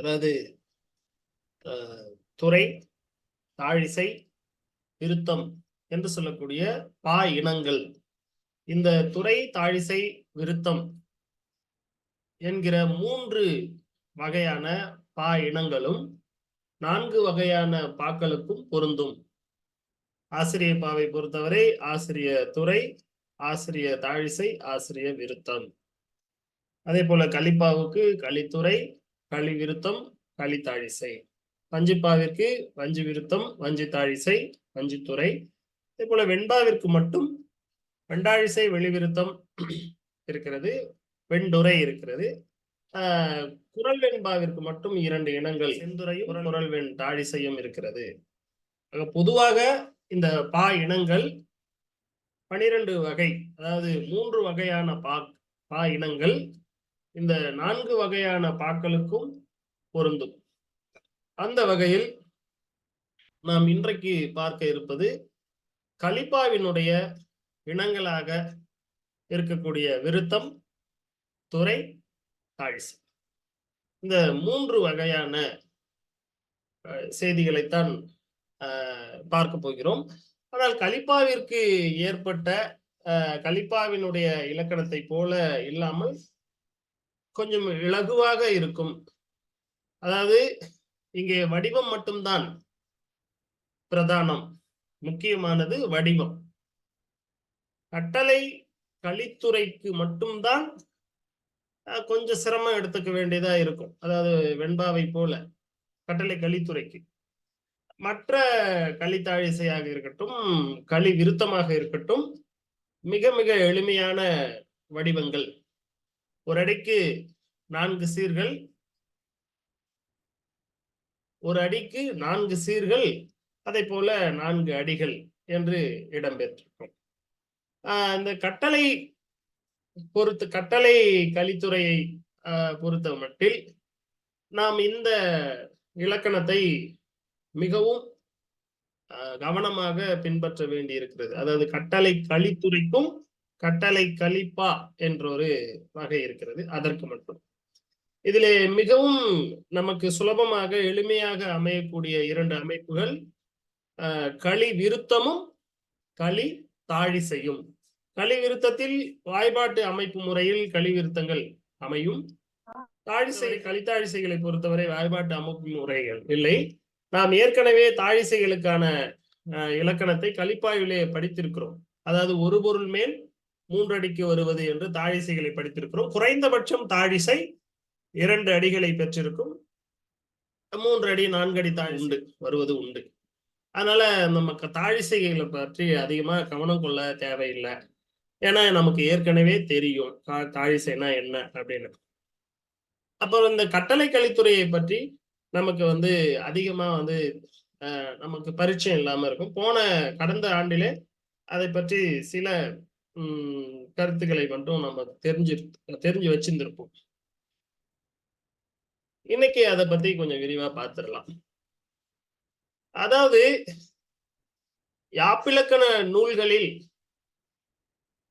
அதாவது துறை தாழிசை விருத்தம் என்று சொல்லக்கூடிய பா இனங்கள். இந்த துறை தாழிசை விருத்தம் என்கிற மூன்று வகையான பா இனங்களும் நான்கு வகையான பாக்களுக்கும் பொருந்தும். ஆசிரிய பாவை பொறுத்தவரை ஆசிரிய துறை ஆசிரிய தாழிசை ஆசிரிய விருத்தம். அதே போல கலிப்பாவுக்கு கலித்துறை களி விருத்தம் களித்தாழிசை வஞ்சிப்பாவிற்கு வஞ்சி விருத்தம் வஞ்சி தாழிசை வஞ்சித்துறை அதே போல வெண்பாவிற்கு மட்டும் வெண்டாழிசை வெளிவிருத்தம் இருக்கிறது வெண்டுரை இருக்கிறது. குரல் வெண்பாவிற்கு மட்டும் இரண்டு இனங்கள் செந்துரையும் குரல் வெண் தாழிசையும் இருக்கிறது. பொதுவாக இந்த பா இனங்கள் பனிரெண்டு வகை அதாவது மூன்று வகையான பா பா இனங்கள் இந்த நான்கு வகையான பாக்களுக்கும் பொருந்தும். அந்த வகையில் நாம் இன்றைக்கு பார்க்க இருப்பது கலிப்பாவினுடைய இனங்களாக இருக்கக்கூடிய விருத்தம் துறை தாழ்சி இந்த மூன்று வகையான செய்திகளைத்தான் பார்க்க போகிறோம். ஆனால் கலிப்பாவிற்கு ஏற்பட்ட கலிப்பாவினுடைய இலக்கணத்தை போல இல்லாமல் கொஞ்சம் இலகுவாக இருக்கும். அதாவது இங்கே வடிவம் மட்டும்தான் பிரதானம். முக்கியமானது வடிவம். கட்டளை கலித்துறைக்கு மட்டும்தான் கொஞ்சம் சிரமம் எடுத்துக்க வேண்டியதா இருக்கும். அதாவது வெண்பாவை போல கட்டளை கலித்துறைக்கு மற்ற களித்தாழிசையாக இருக்கட்டும் களி விருத்தமாக இருக்கட்டும் மிக மிக எளிமையான வடிவங்கள். ஒரு அடிக்கு நான்கு சீர்கள். ஒரு அடிக்கு நான்கு சீர்கள் அதை போல நான்கு அடிகள் என்று இடம்பெற்றிருக்கும் ஆஹ் இந்த கட்டளை பொறுத்து கட்டளை கலித்துறையை ஆஹ் பொறுத்த மட்டில் நாம் இந்த இலக்கணத்தை மிகவும் கவனமாக பின்பற்ற வேண்டி இருக்கிறது அதாவது கட்டளை கலித்துறைக்கும் கட்டளை கலிப்பா என்ற ஒரு வகை இருக்கிறது. அதற்கு மட்டும். இதிலே மிகவும் நமக்கு சுலபமாக எளிமையாக அமையக்கூடிய இரண்டு அமைப்புகள் ஆஹ் களி விருத்தமும் களி தாழிசையும். களி விருத்தத்தில் வாய்பாட்டு அமைப்பு முறையில் களி விருத்தங்கள் அமையும். தாழிசை களித்தாழிசைகளை பொறுத்தவரை வாய்பாட்டு அமைப்பு முறைகள் இல்லை. நாம் ஏற்கனவே தாழிசைகளுக்கான இலக்கணத்தை கலிப்பாய்விலே படித்திருக்கிறோம். அதாவது ஒரு பொருள் மேல் மூன்றடிக்கு வருவது என்று தாழிசைகளை படித்திருக்கிறோம். குறைந்தபட்சம் தாழிசை இரண்டு அடிகளை பெற்றிருக்கும். மூன்று அடி நான்கு அடி தாழ் உண்டு. வருவது உண்டு. அதனால நமக்கு தாழிசைகளை பற்றி அதிகமா கவனம் கொள்ள தேவையில்லை. ஏன்னா நமக்கு ஏற்கனவே தெரியும் கா- தாழிசைனா என்ன அப்படின்னு. அப்புறம் இந்த கட்டளை கலித்துறையை பற்றி நமக்கு வந்து அதிகமா வந்து நமக்கு பரிச்சயம் இல்லாம இருக்கும். போன கடந்த ஆண்டிலே அதை பற்றி சில கருத்துக்களை மட்டும் நம்ம தெரிஞ்சு தெரிஞ்சு வச்சிருந்திருப்போம். இன்னைக்கு அதை பத்தி கொஞ்சம் விரிவா பார்த்துடலாம் அதாவது யாப்பிலக்கண நூல்களில்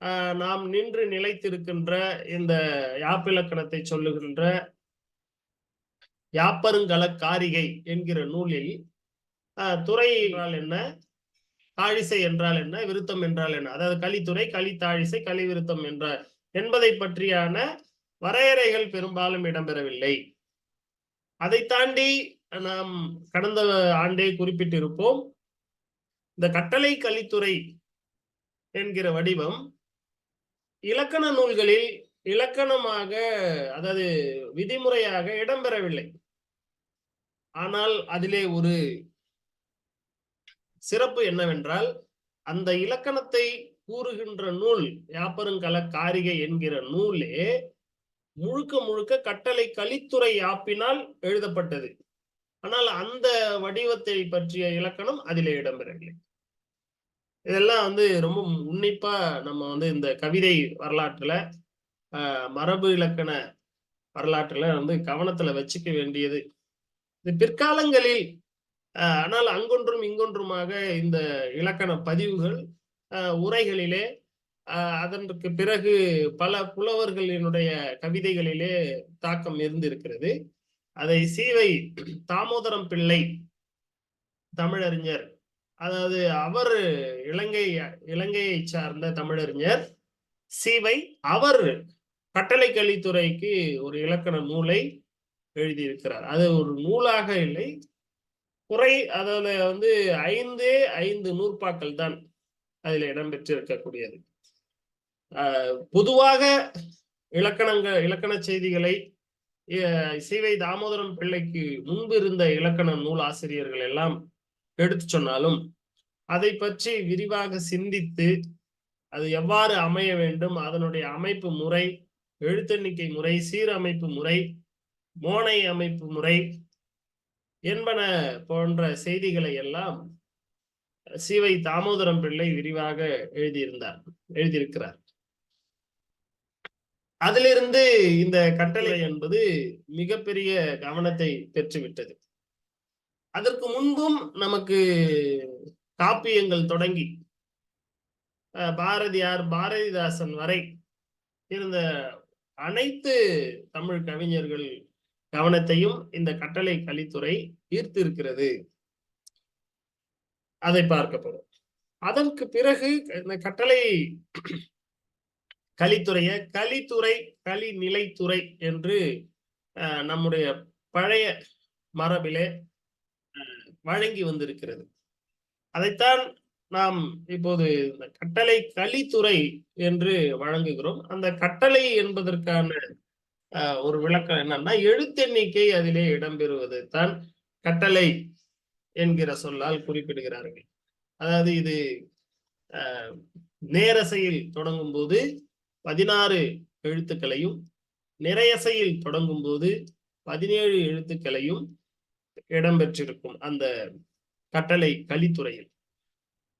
ஆஹ், நாம் நின்று நிலைத்திருக்கின்ற இந்த யாப்பிலக்கணத்தை சொல்லுகின்ற யாப்பருங்கல காரிகை என்கிற நூலில் துறையினால் என்ன தாழிசை என்றால் என்ன? விருத்தம் என்றால் என்ன? அதாவது கலித்துறை கலித்தாழிசை கலி விருத்தம் என்ற என்பதை பற்றியான வரையறைகள் பெரும்பாலும் இடம்பெறவில்லை. அதை தாண்டி நாம் கடந்த ஆண்டே குறிப்பிட்டிருப்போம் இந்த கட்டளை கலித்துறை என்கிற வடிவம் இலக்கண நூல்களில் இலக்கணமாக அதாவது விதிமுறையாக இடம்பெறவில்லை. ஆனால் அதிலே ஒரு சிறப்பு என்னவென்றால் அந்த இலக்கணத்தை கூறுகின்ற நூல் யாப்பருங்கல காரிகை என்கிற நூலே முழுக்க முழுக்க கட்டளை கலித்துறை யாப்பினால் எழுதப்பட்டது. ஆனால் அந்த வடிவத்தை பற்றிய இலக்கணம் அதிலே இடம்பெறவில்லை. இதெல்லாம் வந்து ரொம்ப உன்னிப்பா நம்ம வந்து இந்த கவிதை வரலாற்றுல ஆஹ், மரபு இலக்கண வரலாற்றுல வந்து கவனத்துல வச்சுக்க வேண்டியது. இது பிற்காலங்களில் ஆனால் அங்கொன்றும் இங்கொன்றுமாக இந்த இலக்கண பதிவுகள் உரைகளிலே அதற்கு பிறகு பல புலவர்களினுடைய கவிதைகளிலே தாக்கம் இருந்திருக்கிறது. அதை சீவை தாமோதரம் பிள்ளை தமிழறிஞர் அதாவது அவர் இலங்கை இலங்கையை சார்ந்த தமிழறிஞர் சீவை அவர் கட்டளை கல்வித்துறைக்கு ஒரு இலக்கண நூலை எழுதியிருக்கிறார். அது ஒரு நூலாக இல்லை குறை அதில் வந்து ஐந்தே ஐந்து நூற்பாக்கள் தான் அதில் இடம்பெற்றிருக்கக்கூடியது. பொதுவாக இலக்கணங்கள் இலக்கண செய்திகளை சிவை தாமோதரம் பிள்ளைக்கு முன்பு இருந்த இலக்கண நூல் ஆசிரியர்கள் எல்லாம் எடுத்து சொன்னாலும் அதை பற்றி விரிவாக சிந்தித்து அது எவ்வாறு அமைய வேண்டும் அதனுடைய அமைப்பு முறை எழுத்தெண்ணிக்கை முறை சீரமைப்பு முறை மோனை அமைப்பு முறை என்பன போன்ற செய்திகளை எல்லாம் சிவை தாமோதரம் பிள்ளை விரிவாக எழுதியிருந்தார் எழுதியிருக்கிறார். அதிலிருந்து இந்த கட்டளை என்பது மிகப்பெரிய கவனத்தை பெற்றுவிட்டது. அதற்கு முன்பும் நமக்கு காப்பியங்கள் தொடங்கி பாரதியார் பாரதிதாசன் வரை இருந்த அனைத்து தமிழ் கவிஞர்கள் கவனத்தையும் இந்த கட்டளை கலித்துறை ஈர்த்திருக்கிறது. அதை பார்க்கப்படும் அதற்கு பிறகு இந்த கட்டளை கலித்துறைய கலித்துறை கலிநிலைத்துறை என்று நம்முடைய பழைய மரபிலே வழங்கி வந்திருக்கிறது. அதைத்தான் நாம் இப்போது இந்த கட்டளை கலித்துறை என்று வழங்குகிறோம். அந்த கட்டளை என்பதற்கான ஒரு விளக்கம் என்னன்னா எழுத்தெண்ணிக்கை அதிலே இடம்பெறுவது தான் கட்டளை என்கிற சொல்லால் குறிப்பிடுகிறார்கள். அதாவது இது நேரசையில் தொடங்கும் போது பதினாறு எழுத்துக்களையும் நிறையசையில் தொடங்கும் போது பதினேழு எழுத்துக்களையும் இடம்பெற்றிருக்கும் அந்த கட்டளை கலித்துறையில்.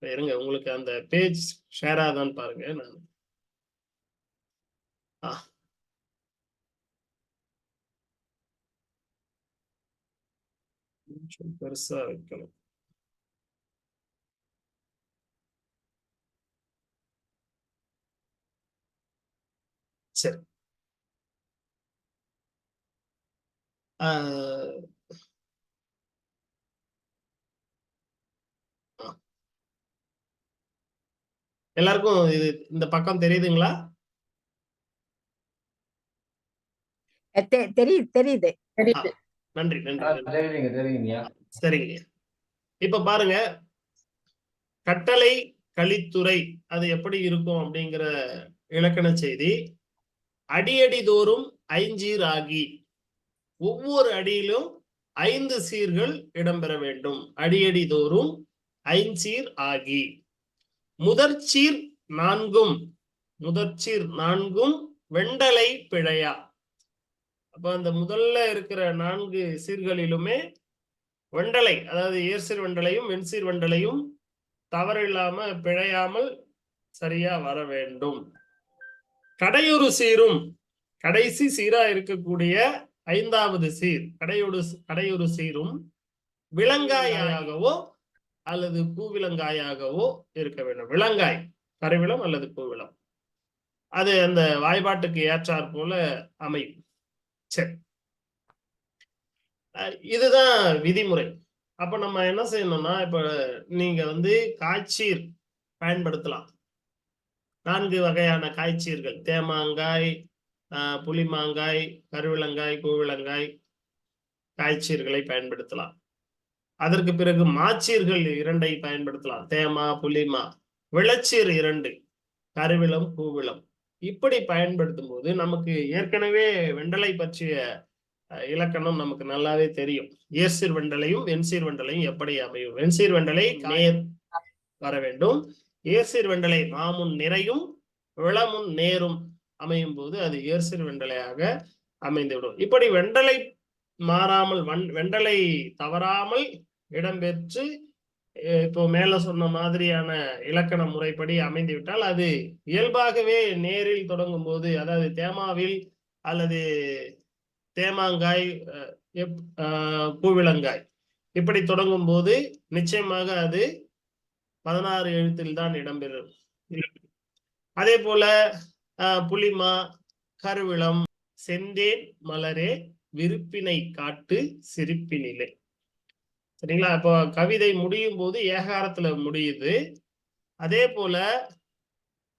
இருங்க உங்களுக்கு அந்த பேஜ் ஷேர் ஆதான் பாருங்க நான். கொஞ்சம் பெருசா வைக்கணும் சரி எல்லாருக்கும் இது இந்த பக்கம் தெரியுதுங்களா? தெரியுது தெரியுது. தெரியுது. நன்றி நன்றி சரிங்க. இப்ப பாருங்க. கட்டளை கலித்துறை அது எப்படி இருக்கும் அப்படிங்கிற இலக்கண செய்தி. அடியடி தோறும் ஐஞ்சீர் ஆகி ஒவ்வொரு அடியிலும் ஐந்து சீர்கள் இடம்பெற வேண்டும். அடியடி தோறும் ஐஞ்சீர் ஆகி. முதற்சீர் நான்கும் முதற்சீர் நான்கும் வெண்டலை பிழையா? அப்ப அந்த முதல்ல இருக்கிற நான்கு சீர்களிலுமே வெண்டலை அதாவது ஏர்சீர் வெண்டலையும் வெண்சீர் வெண்டலையும் தவறில்லாம பிழையாமல் சரியா வர வேண்டும். கடையொரு சீரும் கடைசி சீரா இருக்கக்கூடிய ஐந்தாவது சீர் கடையொரு கடையொரு சீரும் விலங்காயாகவோ அல்லது பூவிலங்காயாகவோ இருக்க வேண்டும். விலங்காய் கருவிளம் அல்லது பூவிளம். அது அந்த வாய்பாட்டுக்கு ஏற்றாற் போல அமையும். சரி. இதுதான் விதிமுறை. அப்ப நம்ம என்ன செய்யணும்னா இப்ப நீங்க வந்து காய்ச்சீர் பயன்படுத்தலாம். நான்கு வகையான காய்ச்சீர்கள். தேமாங்காய் புளிமாங்காய் கருவிலங்காய் கூவிலங்காய் காய்ச்சீர்களை பயன்படுத்தலாம். அதற்கு பிறகு மாச்சீர்கள் இரண்டை பயன்படுத்தலாம். தேமா புளிமா. விளச்சீர் இரண்டு. கருவிளம் கூவிளம். இப்படி பயன்படுத்தும் போது நமக்கு ஏற்கனவே வெண்டலை பற்றிய இலக்கணம் நமக்கு நல்லாவே தெரியும். ஏர்சீர் வெண்டலையும் வெண்சீர் வெண்டலையும் எப்படி அமையும்? வெண்சீர் வெண்டலை நேர் வர வேண்டும். ஏர்சீர் வெண்டலை மாமுன் நிறையும் விளமுன் நேரும் அமையும் போது அது ஏர்சீர் வெண்டலையாக அமைந்துவிடும். இப்படி வெண்டலை மாறாமல் வெண்டலை தவறாமல் இடம்பெற்று இப்போ மேல சொன்ன மாதிரியான இலக்கண முறைப்படி அமைந்துவிட்டால் அது இயல்பாகவே நேரில் தொடங்கும் போது அதாவது தேமாவில் அல்லது தேமாங்காய் பூவிளங்காய் இப்படி தொடங்கும் போது நிச்சயமாக அது பதினாறு எழுத்தில் தான் இடம்பெறும். அதே போல புலிமா கருவிளம் செந்தேன் மலரே விருப்பினை காட்டு சிரிப்பினிலே. சரிங்களா? இப்போ கவிதை முடியும் போது ஏகாரத்துல முடியுது. அதே போல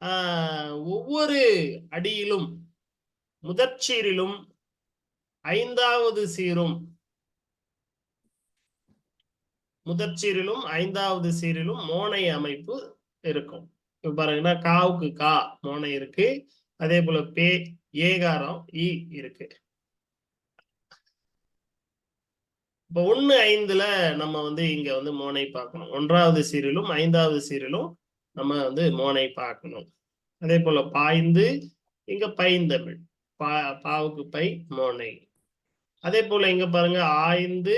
ஆஹ், ஒவ்வொரு அடியிலும் முதற்சீரிலும் ஐந்தாவது சீரும் முதற்சீரிலும் ஐந்தாவது சீரிலும் மோனை அமைப்பு இருக்கும். இப்ப பாருங்கன்னா காவுக்கு கா மோனை இருக்கு. அதே போல பே ஏகாரம் இ இருக்கு. இப்ப ஒண்ணு ஐந்துல நம்ம வந்து இங்க வந்து மோனை பார்க்கணும். ஒன்றாவது சீரிலும் ஐந்தாவது சீரியலும் நம்ம வந்து மோனை பார்க்கணும். அதே போல பாய்ந்து இங்க பைந்தமிழ் பா பாவுக்கு பை மோனை. அதே போல இங்க பாருங்க ஆய்ந்து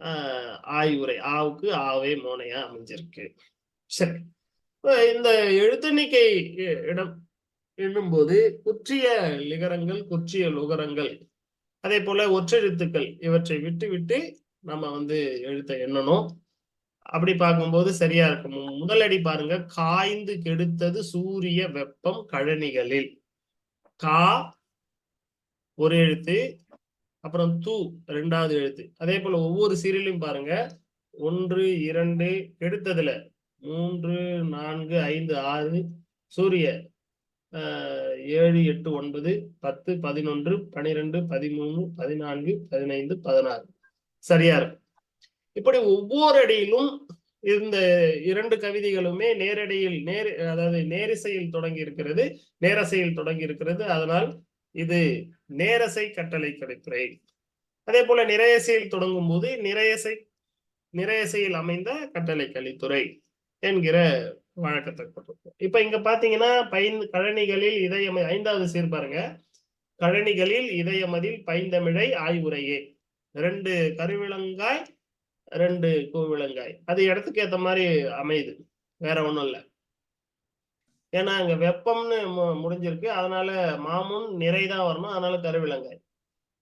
ஆஹ் ஆய்வுரை ஆவுக்கு ஆவே மோனையா அமைஞ்சிருக்கு. சரி. இந்த எழுத்தணிக்கை இடம் இடம் எண்ணும்போது குற்றிய லிகரங்கள் குற்றிய லுகரங்கள் அதே போல ஒற்றெழுத்துக்கள் இவற்றை விட்டு விட்டு நம்ம வந்து எழுத்த எண்ணணும். அப்படி பார்க்கும்போது சரியா இருக்கும். முதலடி பாருங்க. காய்ந்து கெடுத்தது சூரிய வெப்பம் கழனிகளில். கா ஒரு எழுத்து அப்புறம் தூ ரெண்டாவது எழுத்து. அதே போல ஒவ்வொரு சீரியலையும் பாருங்க. ஒன்று இரண்டு கெடுத்ததுல மூன்று நான்கு ஐந்து ஆறு சூரிய ஆஹ், ஏழு எட்டு ஒன்பது பத்து பதினொன்று பனிரெண்டு பதிமூணு பதினான்கு பதினைந்து பதினாறு. சரியா இருக்கும். இப்படி ஒவ்வொரு அடியிலும் இந்த இரண்டு கவிதைகளுமே நேரடியில் நேர் அதாவது நேரிசையில் தொடங்கி இருக்கிறது நேரசையில் தொடங்கி இருக்கிறது. அதனால் இது நேரசை கட்டளை கடைத்துறை அதே போல நிறையசையில் தொடங்கும் போது நிறையசை நிறையசையில் அமைந்த கட்டளை கலித்துறை என்கிற வழக்கத்தை இப்ப இங்க பாத்தீங்கன்னா பைந்து கழனிகளில் இதயம் ஐந்தாவது சீர் பாருங்க. கழனிகளில் இதயமதில் பைந்தமிழை ஆய்வுரையே. ரெண்டு கருவிலங்காய் ரெண்டு கூவிலங்காய் அது இடத்துக்கு ஏத்த மாதிரி அமையுது. வேற ஒண்ணும் இல்ல. ஏன்னா அங்க வெப்பம்னு மு- முடிஞ்சிருக்கு. அதனால மாமுன் நிறைதான் வரணும். அதனால கருவிலங்காய்.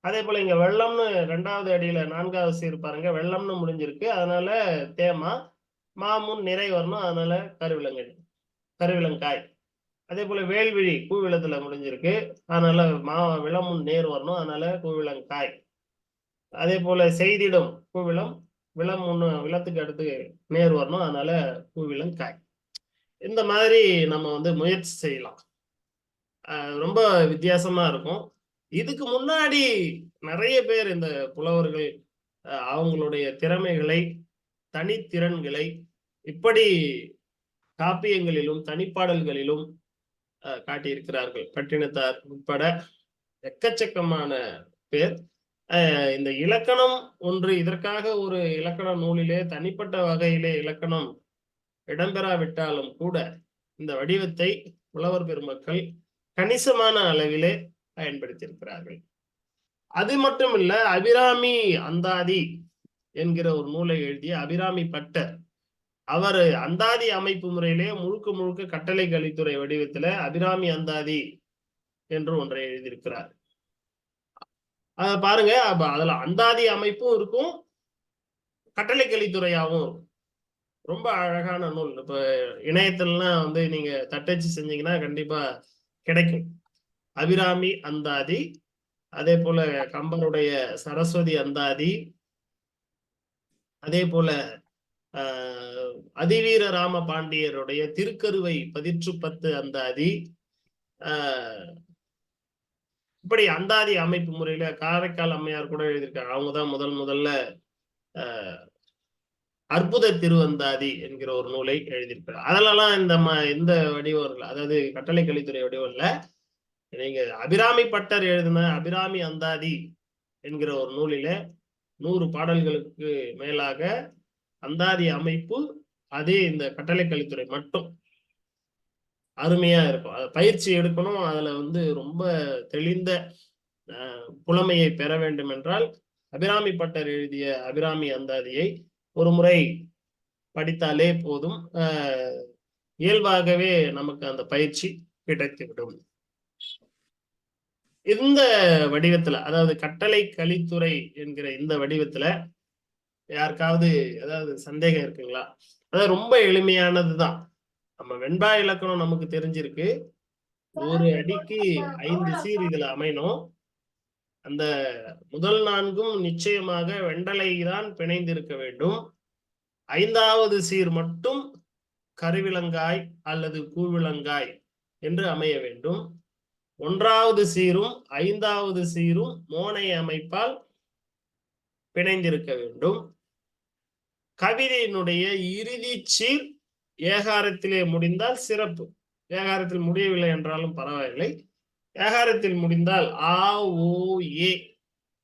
அதே போல இங்க வெள்ளம்னு ரெண்டாவது அடியில நான்காவது சீர் பாருங்க. வெள்ளம்னு முடிஞ்சிருக்கு. அதனால தேமா மாமுன் நிறை வரணும். அதனால கருவிலங்கை கருவிலங்காய். அதே போல வேல்விழி கூவிளத்துல முடிஞ்சிருக்கு. அதனால மா விளமுன் நேர் வரணும். அதனால கூவிலங்காய் அதே போல செய்திடும் கூவிளம் விளம் ஒன்று விளத்துக்கு அடுத்து நேர் வரணும். அதனால கூவிளங்காய் இந்த மாதிரி நம்ம வந்து முயற்சி செய்யலாம். ரொம்ப வித்தியாசமா இருக்கும். இதுக்கு முன்னாடி நிறைய பேர் இந்த புலவர்கள் அவங்களுடைய திறமைகளை தனித்திறன்களை இப்படி காப்பியங்களிலும் தனிப்பாடல்களிலும் காட்டியிருக்கிறார்கள். பட்டினத்தார் உட்பட எக்கச்சக்கமான பேர். இந்த இலக்கணம் ஒன்று இதற்காக ஒரு இலக்கண நூலிலே தனிப்பட்ட வகையிலே இலக்கணம் இடம்பெறாவிட்டாலும் கூட இந்த வடிவத்தை புலவர் பெருமக்கள் கணிசமான அளவிலே பயன்படுத்தியிருக்கிறார்கள். அது மட்டும் இல்ல அபிராமி அந்தாதி என்கிற ஒரு நூலை எழுதிய அபிராமி பட்டர். அவர் அந்தாதி அமைப்பு முறையிலே முழுக்க முழுக்க கட்டளை கலித்துறை வடிவத்துல அபிராமி அந்தாதி என்று ஒன்றை எழுதியிருக்கிறார். அத பாருங்க அப்ப அதுல அந்தாதி அமைப்பும் இருக்கும் கட்டளை கலித்துறையாவும் இருக்கும். ரொம்ப அழகான நூல். இப்ப இணையத்திலாம் வந்து நீங்க தட்டச்சு செஞ்சீங்கன்னா கண்டிப்பா கிடைக்கும். அபிராமி அந்தாதி அதே போல கம்பருடைய சரஸ்வதி அந்தாதி அதே போல ஆஹ் அதிவீர ராம பாண்டியருடைய திருக்கருவை பதிற்று பத்து அந்தாதி இப்படி அந்தாதி அமைப்பு முறையில காரைக்கால் அம்மையார் கூட எழுதியிருக்காங்க. அவங்கதான் முதல் முதல்ல அற்புத திருவந்தாதி என்கிற ஒரு நூலை எழுதியிருக்கிறார். அதெல்லாம் இந்த ம இந்த வடிவம் இல்லை அதாவது கட்டளை கல்வித்துறை வடிவம் இல்லை நீங்க அபிராமி பட்டர் எழுதின அபிராமி அந்தாதி என்கிற ஒரு நூலில நூறு பாடல்களுக்கு மேலாக அந்தாதி அமைப்பு அதே இந்த கட்டளை கல்வித்துறை மட்டும் அருமையா இருக்கும். பயிற்சி எடுக்கணும். அதுல வந்து ரொம்ப தெளிந்த புலமையை பெற வேண்டும் என்றால் அபிராமி பட்டர் எழுதிய அபிராமி அந்தாதியை ஒரு முறை படித்தாலே போதும். இயல்பாகவே நமக்கு அந்த பயிற்சி கிடைத்துவிடும். இந்த வடிவத்துல அதாவது கட்டளை கலித்துறை என்கிற இந்த வடிவத்துல யாருக்காவது ஏதாவது சந்தேகம் இருக்குங்களா? அதாவது ரொம்ப எளிமையானதுதான் நம்ம வெண்பா இலக்கணம் நமக்கு தெரிஞ்சிருக்கு. ஒரு அடிக்கு ஐந்து சீர் இதுல அமையணும். அந்த முதல் நான்கும் நிச்சயமாக வெண்டலை தான் பிணைந்திருக்க வேண்டும். ஐந்தாவது சீர் மட்டும் கருவிலங்காய் அல்லது கூவிலங்காய் என்று அமைய வேண்டும். ஒன்றாவது சீரும் ஐந்தாவது சீரும் மோனை அமைப்பால் பிணைந்திருக்க வேண்டும். கவிதையினுடைய இறுதி சீர் ஏகாரத்திலே முடிந்தால் சிறப்பு. ஏகாரத்தில் முடியவில்லை என்றாலும் பரவாயில்லை. ஏகாரத்தில் முடிந்தால் ஆ ஓ ஏ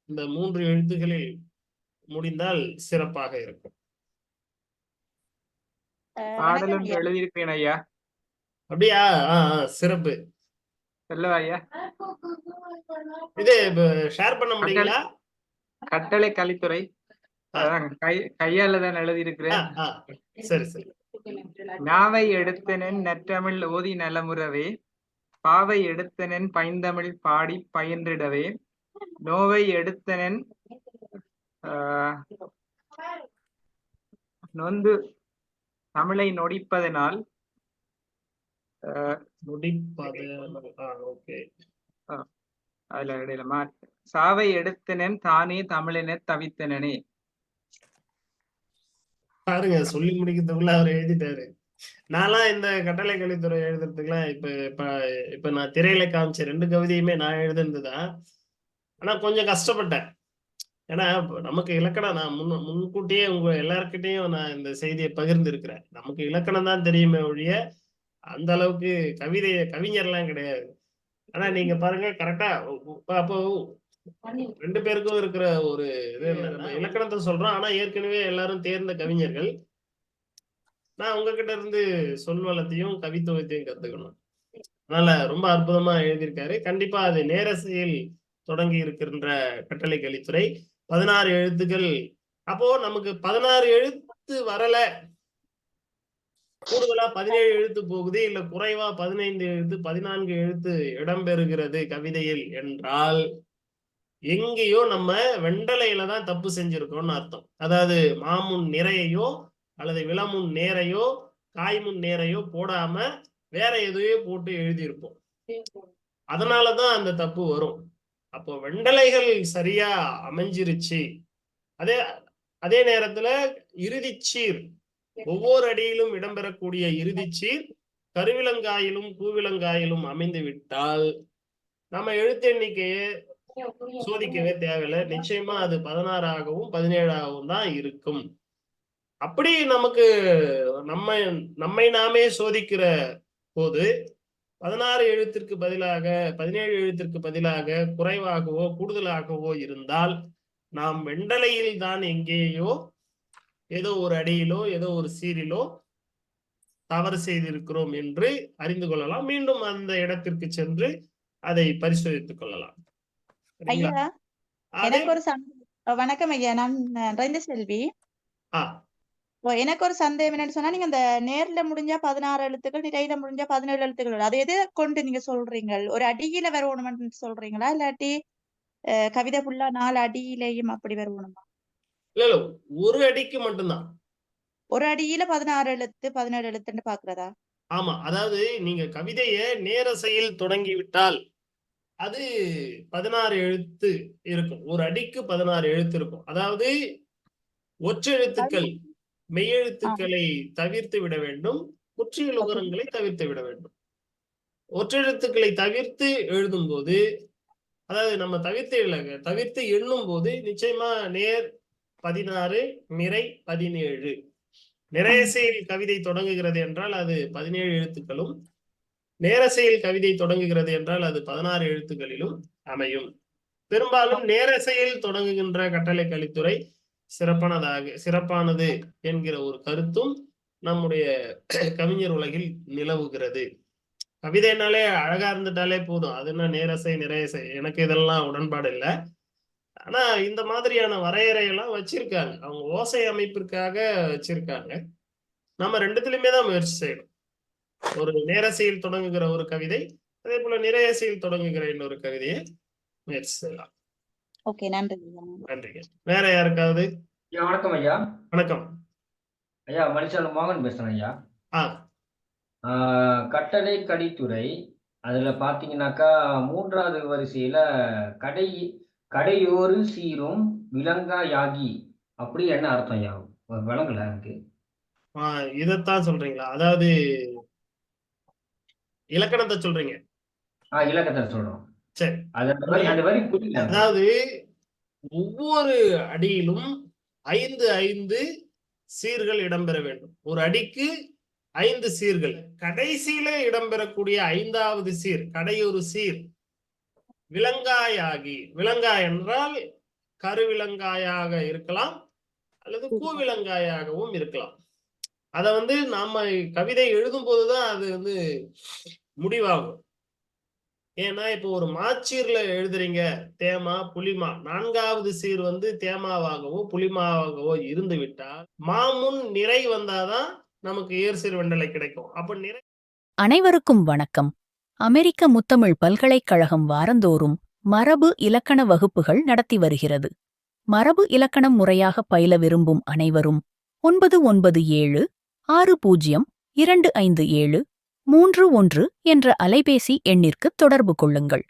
இந்த மூன்று எழுத்துகளில் முடிந்தால் சிறப்பாக இருக்கும். அஹ் பாடல் வணக்கம் ஒன்று ஐயா. அப்படியா? சிறப்பு. சொல்லவா ஐயா இது ஷேர் பண்ண முடியுங்களா? கட்டளை கலித்துறை. கையால தான் ஆ, எழுதியிருக்கிறேன். ஆ, சரி சரி. நாவை எடுத்தனன் நற்றமிழ் ஓதி நலமுறவே பாவை எடுத்தனன் பைந்தமிழ் பாடி பயின்றிடவே நோவை எடுத்தனன் நொந்து தமிழை நொடிப்பதனால் முடிப்பது ஓகே. அதுல இடையில மா சாவை எடுத்தனன் தானே தமிழென தவித்தனனே. பாருங்க சொல்லி முடிக்கிறதுக்குள்ள அவர் எழுதிட்டாரு. நான்லாம் இந்த கட்டளை கலித்துறை எழுதுறதுக்குலாம் இப்ப இப்ப இப்ப நான் திரையில காமிச்ச ரெண்டு கவிதையுமே நான் எழுதுனதுதான் ஆனா கொஞ்சம் கஷ்டப்பட்டேன். ஏன்னா நமக்கு இலக்கணம் நான் முன் முன்கூட்டியே உங்க எல்லார்கிட்டயும் நான் இந்த செய்தியை பகிர்ந்து இருக்கிறேன் நமக்கு இலக்கணம் தான் தெரியுமே ஒழிய அந்த அளவுக்கு கவிதை கவிஞர்லாம் கிடையாது. ஆனா நீங்க பாருங்க கரெக்டா அப்போ ரெண்டு பேருக்கும் இருக்கிற ஒரு இது நம்ம இலக்கணத்தை சொல்றோம். ஆனா ஏற்கனவே எல்லாரும் தேர்ந்த கவிஞர்கள். நான் உங்ககிட்ட இருந்து சொல்வளத்தையும் கவித்துவத்தையும் கத்துக்கணும். அதனால ரொம்ப அற்புதமா எழுதியிருக்காரு. கண்டிப்பா அது நேரசையில் தொடங்கி இருக்கின்ற கட்டளை கலித்துறை பதினாறு எழுத்துக்கள். அப்போ நமக்கு பதினாறு எழுத்து வரல. கூடுதலா பதினேழு எழுத்து போகுது இல்ல குறைவா பதினைந்து எழுத்து பதினான்கு எழுத்து இடம்பெறுகிறது கவிதையில் என்றால் எங்கேயோ நம்ம வெண்டலையில தான் தப்பு செஞ்சிருக்கோம்னு அர்த்தம். அதாவது மாமுன் நிறையையோ அல்லது விளமுன் நேரையோ காய்முன் நேரையோ போடாம வேற எதையோ போட்டு எழுதியிருப்போம். அதனாலதான் அந்த தப்பு வரும். அப்போ வெண்டலைகள் சரியா அமைஞ்சிருச்சு. அதே அதே நேரத்துல இறுதிச்சீர் ஒவ்வொரு அடியிலும் இடம்பெறக்கூடிய இறுதிச்சீர் கருவிலங்காயிலும் கூவிலங்காயிலும் அமைந்து விட்டால் நம்ம எழுத்தெண்ணிக்கையை சோதிக்கவே தேவையில்லை. நிச்சயமா அது பதினாறாகவும் பதினேழாகவும் தான் இருக்கும். அப்படி நமக்கு நம்ம நம்மை நாமே சோதிக்கிற போது பதினாறு எழுத்திற்கு பதிலாக பதினேழு எழுத்திற்கு பதிலாக குறைவாகவோ கூடுதலாகவோ இருந்தால் நாம் வெண்டலையில் தான் எங்கேயோ ஏதோ ஒரு அடியிலோ ஏதோ ஒரு சீரிலோ தவறு செய்திருக்கிறோம் என்று அறிந்து கொள்ளலாம். மீண்டும் அந்த இடத்திற்கு சென்று அதை பரிசோதித்துக் கொள்ளலாம். எனக்கு ஒரு வணக்கம் ஐயா. நான் நிறைந்த செல்வி. எனக்கு ஒரு சந்தேகம் என்னன்னு சொன்னா நீங்க அந்த நேர்ல முடிஞ்சா பதினாறு எழுத்துக்கள் நிறையில முடிஞ்சா பதினேழு எழுத்துக்கள். அது எதை கொண்டு நீங்க சொல்றீங்க ஒரு அடியில வரணும்னு சொல்றீங்களா? இல்லாட்டி கவிதை ஃபுல்லா நாலு அடியிலையும் அப்படி வரணுமா இல்ல இல்ல. ஒரு அடிக்கு மட்டும்தான். ஒரு அடியில பதினாறு எழுத்து பதினேழு எழுத்துன்னு பாக்குறதா? ஆமா. அதாவது நீங்க கவிதைய நேரசையில் தொடங்கி விட்டால் அது பதினாறு எழுத்து இருக்கும். ஒரு அடிக்கு பதினாறு எழுத்து இருக்கும். அதாவது ஒற்றெழுத்துக்கள் மெய்யெழுத்துக்களை தவிர்த்து விட வேண்டும். குற்றியல் உகரங்களை தவிர்த்து விட வேண்டும். ஒற்றெழுத்துக்களை தவிர்த்து எழுதும் போது அதாவது நம்ம தவிர்த்து தவிர்த்து எண்ணும் போது நிச்சயமா நேர் பதினாறு நிறை பதினேழு. நிறையசையில் கவிதை தொடங்குகிறது என்றால் அது பதினேழு எழுத்துக்களும் நேரசையில் கவிதை தொடங்குகிறது என்றால் அது பதினாறு எழுத்துக்களிலும் அமையும். பெரும்பாலும் நேரசையில் தொடங்குகின்ற கட்டளை கலித்துறை சிறப்பானதாக சிறப்பானது என்கிற ஒரு கருத்தும் நம்முடைய கவிஞர் உலகில் நிலவுகிறது. கவிதைனாலே அழகா இருந்துட்டாலே போதும். அது என்ன நேரசை நிறையசை எனக்கு இதெல்லாம் உடன்பாடு இல்லை. ஆனா இந்த மாதிரியான வரையறையெல்லாம் வச்சிருக்காங்க. அவங்க ஓசை அமைப்பிற்காக வச்சிருக்காங்க. நம்ம ரெண்டுத்துலயுமே தான் முயற்சி செய்யணும். ஒரு நேரசையில் தொடங்குகிற ஒரு கவிதை அதே போல நிறையசையில் தொடங்குகிற இன்னொரு கவிதையை முயற்சி செய்யலாம். ஓகே நன்றி நன்றிங்க. வேற யாருக்காவது? வணக்கம் ஐயா. வணக்கம். ஐயா மணிசால மோகன் பேசுறேன் ஐயா. கட்டளை கடித்துறை அதுல பாத்தீங்கன்னாக்கா மூன்றாவது வரிசையில கடை கடையோரு சீரும் விலங்காயாகி. அப்படி என்ன அர்த்தம் ஐயா விளங்கல எனக்கு. இதைத்தான் சொல்றீங்களா? அதாவது இலக்கணத்தை சொல்றீங்க. ஆ இலக்கத்தை சொல்றோம். சரி. அதாவது ஒவ்வொரு அடியிலும் ஐந்து ஐந்து சீர்கள் இடம்பெற வேண்டும். ஒரு அடிக்கு ஐந்து சீர்கள். கடைசியில இடம்பெறக்கூடிய ஐந்தாவது சீர் கடையொரு சீர். விலங்காயாகி விலங்காய் என்றால் கருவிலங்காயாக இருக்கலாம் அல்லது கூவிலங்காயாகவும் இருக்கலாம். அத வந்து நாம கவிதை எழுதும் போதுதான் அது வந்து முடிவாகும். ஏன்னா இப்போ ஒரு மாச்சீர்ல எழுதுறீங்க தேமா புலிமா. நான்காவது சீர் வந்து தேமாவாகவோ புலிமாவாகவோ இருந்து விட்டால் மாமுன் நிறை வந்தாதான் நமக்கு ஏர்சீர் வெண்டலை கிடைக்கும். அப்ப நிறை அனைவருக்கும் வணக்கம். அமெரிக்க முத்தமிழ் பல்கலைக்கழகம் வாரந்தோறும் மரபு இலக்கண வகுப்புகள் நடத்தி வருகிறது. மரபு இலக்கணம் முறையாக பயில விரும்பும் அனைவரும் ஒன்பது ஒன்பது ஏழு ஆறு பூஜ்ஜியம் இரண்டு ஐந்து ஏழு மூன்று ஒன்று என்ற அலைபேசி எண்ணிற்கு தொடர்பு கொள்ளுங்கள்.